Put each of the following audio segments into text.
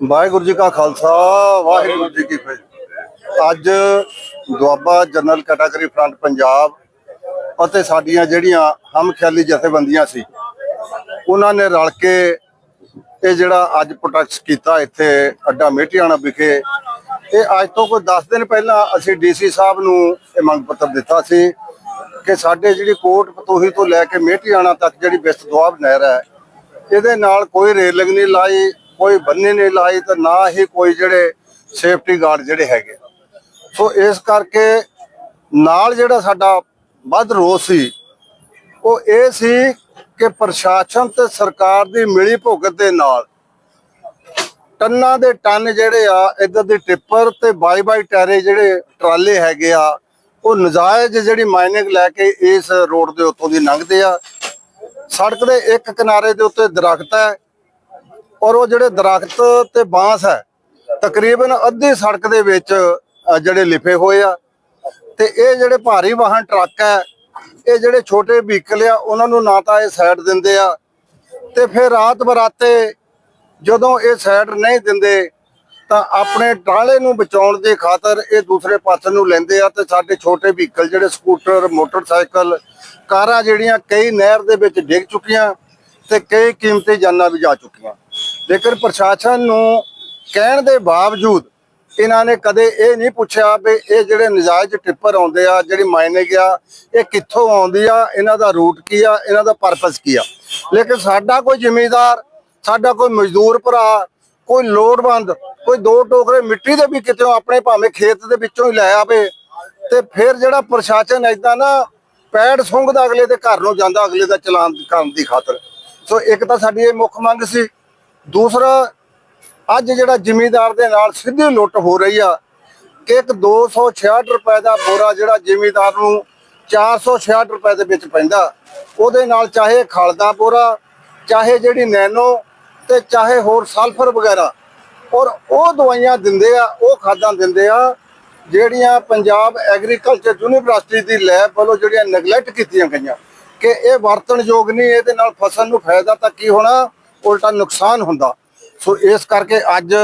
ਵਾਹਿਗੁਰੂ ਜੀ ਕਾ ਖਾਲਸਾ, ਵਾਹਿਗੁਰੂ ਜੀ ਕੀ ਫਤਿਹ। ਅੱਜ Doaba general category front Punjab ਅਤੇ ਸਾਡੀਆਂ ਜਿਹੜੀਆਂ ਹਮ ਖਿਆਲੀ ਜਥੇਬੰਦੀਆਂ ਸੀ, ਉਹਨਾਂ ਨੇ ਰਲ ਕੇ ਇਹ ਜਿਹੜਾ ਅੱਜ ਪ੍ਰੋਟੈਕਟ ਕੀਤਾ ਇੱਥੇ ਅੱਡਾ ਮੇਟੀਆਣਾ ਵਿਖੇ। ਇਹ ਅੱਜ ਤੋਂ ਕੋਈ 10 ਦਿਨ ਪਹਿਲਾਂ ਅਸੀਂ ਡੀਸੀ ਸਾਹਿਬ ਨੂੰ ਇਹ ਮੰਗ ਪੱਤਰ ਦਿੱਤਾ ਸੀ ਕਿ ਸਾਡੇ ਜਿਹੜੀ ਕੋਟ ਪਤੋਹੀ ਤੋਂ ਲੈ ਕੇ ਮੇਟੀਆਣਾ ਤੱਕ ਜਿਹੜੀ ਬਿਸਤ ਦੁਆਬ ਨਹਿਰ ਹੈ, ਇਹਦੇ ਨਾਲ ਕੋਈ ਰੇਲਿੰਗ ਨਹੀਂ ਲਾਈ ਕੋਈ ਬੰਨੇ ਨਹੀਂ ਲਾਈ ਤੇ ਨਾ ਹੀ ਕੋਈ ਜਿਹੜੇ ਸੇਫਟੀ ਗਾਰਡ ਜਿਹੜੇ ਹੈਗੇ ਸੋ ਇਸ ਕਰਕੇ ਨਾਲ ਜਿਹੜਾ ਸਾਡਾ ਵੱਧ ਰੋਸ ਸੀ, ਉਹ ਇਹ ਸੀ ਕਿ ਪ੍ਰਸ਼ਾਸਨ ਤੇ ਸਰਕਾਰ ਦੀ ਮਿਲੀ ਭੁਗਤ ਦੇ ਨਾਲ ਟੰਨਾਂ ਦੇ ਟਨ ਜਿਹੜੇ ਆ, ਇਧਰ ਦੇ ਟਿੱਪਰ ਤੇ ਬਾਈ ਬਾਈ ਟਾਰੇ ਜਿਹੜੇ ਟਰਾਲੇ ਹੈਗੇ ਆ, ਉਹ ਨਜਾਇਜ਼ ਜਿਹੜੀ ਮਾਈਨਿੰਗ ਲੈ ਕੇ ਇਸ ਰੋਡ ਦੇ ਉੱਤੋਂ ਦੀ ਲੰਘਦੇ ਆ। ਸੜਕ ਦੇ ਇੱਕ ਕਿਨਾਰੇ ਦੇ ਉੱਤੇ ਦਰਖਤ ਹੈ ਔਰ ਉਹ ਜਿਹੜੇ ਦਰਖਤ ਤੇ ਬਾਂਸ ਹੈ, ਤਕਰੀਬਨ ਅੱਧੀ ਸੜਕ ਦੇ ਵਿੱਚ ਜਿਹੜੇ ਲਿਫੇ ਹੋਏ ਆ। ਤੇ ਇਹ ਜਿਹੜੇ ਭਾਰੀ ਵਾਹਨ ਟਰੱਕ ਹੈ, ਇਹ ਜਿਹੜੇ ਛੋਟੇ ਵਹੀਕਲ ਆ, ਉਹਨਾਂ ਨੂੰ ਨਾ ਤਾਂ ਇਹ ਸਾਈਡ ਦਿੰਦੇ ਆ। ਤੇ ਫਿਰ ਰਾਤ ਬਰਾਤੇ ਜਦੋਂ ਇਹ ਸਾਈਡ ਨਹੀਂ ਦਿੰਦੇ, ਤਾਂ ਆਪਣੇ ਟਰਾਲੇ ਨੂੰ ਬਚਾਉਣ ਦੀ ਖਾਤਰ ਇਹ ਦੂਸਰੇ ਪਾਸੇ ਨੂੰ ਲੈਂਦੇ ਆ ਤੇ ਸਾਡੇ ਛੋਟੇ ਵਹੀਕਲ ਜਿਹੜੇ ਸਕੂਟਰ, ਮੋਟਰਸਾਈਕਲ, ਕਾਰਾਂ ਜਿਹੜੀਆਂ ਕਈ ਨਹਿਰ ਦੇ ਵਿੱਚ ਡਿੱਗ ਚੁੱਕੀਆਂ ਤੇ ਕਈ ਕੀਮਤੀ ਜਾਨਾਂ ਵੀ ਜਾ ਚੁੱਕੀਆਂ। ਲੇਕਿਨ ਪ੍ਰਸ਼ਾਸਨ ਨੂੰ ਕਹਿਣ ਦੇ ਬਾਵਜੂਦ ਇਹਨਾਂ ਨੇ ਕਦੇ ਇਹ ਨਹੀਂ ਪੁੱਛਿਆ ਵੀ ਇਹ ਜਿਹੜੇ ਨਜਾਇਜ਼ ਟਿੱਪਰ ਆਉਂਦੇ ਆ, ਜਿਹੜੀ ਮਾਈਨਿੰਗ ਆ, ਇਹ ਕਿੱਥੋਂ ਆਉਂਦੀ ਆ, ਇਹਨਾਂ ਦਾ ਰੂਟ ਕੀ ਆ, ਇਹਨਾਂ ਦਾ ਪਰਪਸ ਕੀ ਆ। ਲੇਕਿਨ ਸਾਡਾ ਕੋਈ ਜ਼ਿਮੀਂਦਾਰ, ਸਾਡਾ ਕੋਈ ਮਜ਼ਦੂਰ ਭਰਾ, ਕੋਈ ਲੋੜਵੰਦ, ਕੋਈ ਦੋ ਟੋਕਰੇ ਮਿੱਟੀ ਦੇ ਵੀ ਕਿਤੇ ਆਪਣੇ ਭਾਵੇਂ ਖੇਤ ਦੇ ਵਿੱਚੋਂ ਹੀ ਲੈ ਆਵੇ ਤੇ ਫਿਰ ਜਿਹੜਾ ਪ੍ਰਸ਼ਾਸਨ ਐਦਾਂ ਨਾ ਪੈੜ ਸੁੰਘਦਾ ਅਗਲੇ ਦੇ ਘਰ ਨੂੰ ਜਾਂਦਾ ਅਗਲੇ ਦਾ ਚਲਾਨ ਕਰਨ ਦੀ ਖਾਤਰ। ਸੋ ਇੱਕ ਤਾਂ ਸਾਡੀ ਇਹ ਮੁੱਖ ਮੰਗ ਸੀ ਦੂਸਰਾ, ਅੱਜ ਜਿਹੜਾ ਜ਼ਿਮੀਂਦਾਰ ਦੇ ਨਾਲ ਸਿੱਧੀ ਲੁੱਟ ਹੋ ਰਹੀ ਆ ਕਿ ਇੱਕ 266 ਰੁਪਏ ਦਾ ਬੋਰਾ ਜਿਹੜਾ ਜ਼ਿਮੀਂਦਾਰ ਨੂੰ 466 ਰੁਪਏ ਦੇ ਵਿੱਚ ਪੈਂਦਾ। ਉਹਦੇ ਨਾਲ ਚਾਹੇ ਖਲਦਾ ਬੋਰਾ, ਚਾਹੇ ਜਿਹੜੀ ਨੈਨੋ ਤੇ ਚਾਹੇ ਹੋਰ ਸਲਫਰ ਵਗੈਰਾ। ਔਰ ਉਹ ਦਵਾਈਆਂ ਦਿੰਦੇ ਆ, ਉਹ ਖਾਦਾਂ ਦਿੰਦੇ ਆ, ਜਿਹੜੀਆਂ ਪੰਜਾਬ ਐਗਰੀਕਲਚਰ ਯੂਨੀਵਰਸਿਟੀ ਦੀ ਲੈਬ ਵੱਲੋਂ ਜਿਹੜੀਆਂ ਨੈਗਲੈਕਟ ਕੀਤੀਆਂ ਗਈਆਂ। ਕਿ ਇਹ ਵਰਤਣਯੋਗ ਨਹੀਂ, ਇਹਦੇ ਨਾਲ ਫਸਲ ਨੂੰ ਫਾਇਦਾ ਤਾਂ ਕੀ ਹੋਣਾ? ਉਲਟਾ ਨੁਕਸਾਨ ਹੁੰਦਾ। ਸੋ ਇਸ ਕਰਕੇ ਅੱਜ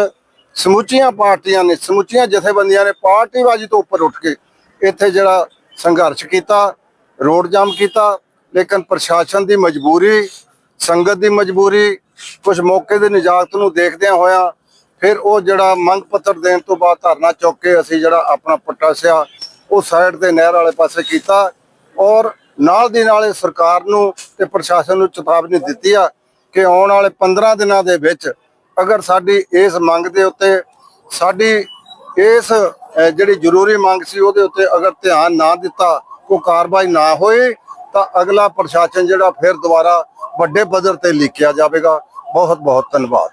ਸਮੁੱਚੀਆਂ ਪਾਰਟੀਆਂ ਨੇ, ਸਮੁੱਚੀਆਂ ਜਥੇਬੰਦੀਆਂ ਨੇ ਪਾਰਟੀਬਾਜ਼ੀ ਤੋਂ ਉੱਪਰ ਉੱਠ ਕੇ ਇੱਥੇ ਜਿਹੜਾ ਸੰਘਰਸ਼ ਕੀਤਾ, ਰੋਡ ਜਾਮ ਕੀਤਾ, ਲੇਕਿਨ ਪ੍ਰਸ਼ਾਸਨ ਦੀ ਮਜਬੂਰੀ, ਸੰਗਤ ਦੀ ਮਜਬੂਰੀ ਕੁਝ ਮੌਕੇ ਦੇ ਨਿਜਾਤ ਨੂੰ ਦੇਖਦਿਆਂ ਹੋਇਆ ਫਿਰ ਉਹ ਜਿਹੜਾ ਮੰਗ ਪੱਤਰ ਦੇਣ ਤੋਂ ਬਾਅਦ ਧਰਨਾ ਚੁੱਕ ਕੇ ਅਸੀਂ ਜਿਹੜਾ ਆਪਣਾ ਪਟਾਸਿਆ ਉਹ ਸਾਈਡ ਤੇ ਨਹਿਰ ਵਾਲੇ ਪਾਸੇ ਕੀਤਾ ਔਰ ਨਾਲ ਦੀ ਨਾਲ ਇਹ ਸਰਕਾਰ ਨੂੰ ਤੇ ਪ੍ਰਸ਼ਾਸਨ ਨੂੰ ਚੇਤਾਵਨੀ ਦਿੱਤੀ ਆ ਕਿ ਆਉਣ ਵਾਲੇ 15 ਦਿਨਾਂ ਦੇ ਵਿੱਚ ਅਗਰ ਸਾਡੀ ਇਸ ਮੰਗ ਦੇ ਉੱਤੇ, ਸਾਡੀ ਇਸ ਜਿਹੜੀ ਜ਼ਰੂਰੀ ਮੰਗ ਸੀ ਉਹਦੇ ਉੱਤੇ ਅਗਰ ਧਿਆਨ ਨਾ ਦਿੱਤਾ, ਕੋਈ ਕਾਰਵਾਈ ਨਾ ਹੋਏ ਤਾਂ ਅਗਲਾ ਪ੍ਰਸ਼ਾਸਨ ਜਿਹੜਾ ਫਿਰ ਦੁਬਾਰਾ ਵੱਡੇ ਪੱਧਰ ਤੇ ਲਿਖਿਆ ਜਾਵੇਗਾ। ਬਹੁਤ ਬਹੁਤ ਧੰਨਵਾਦ।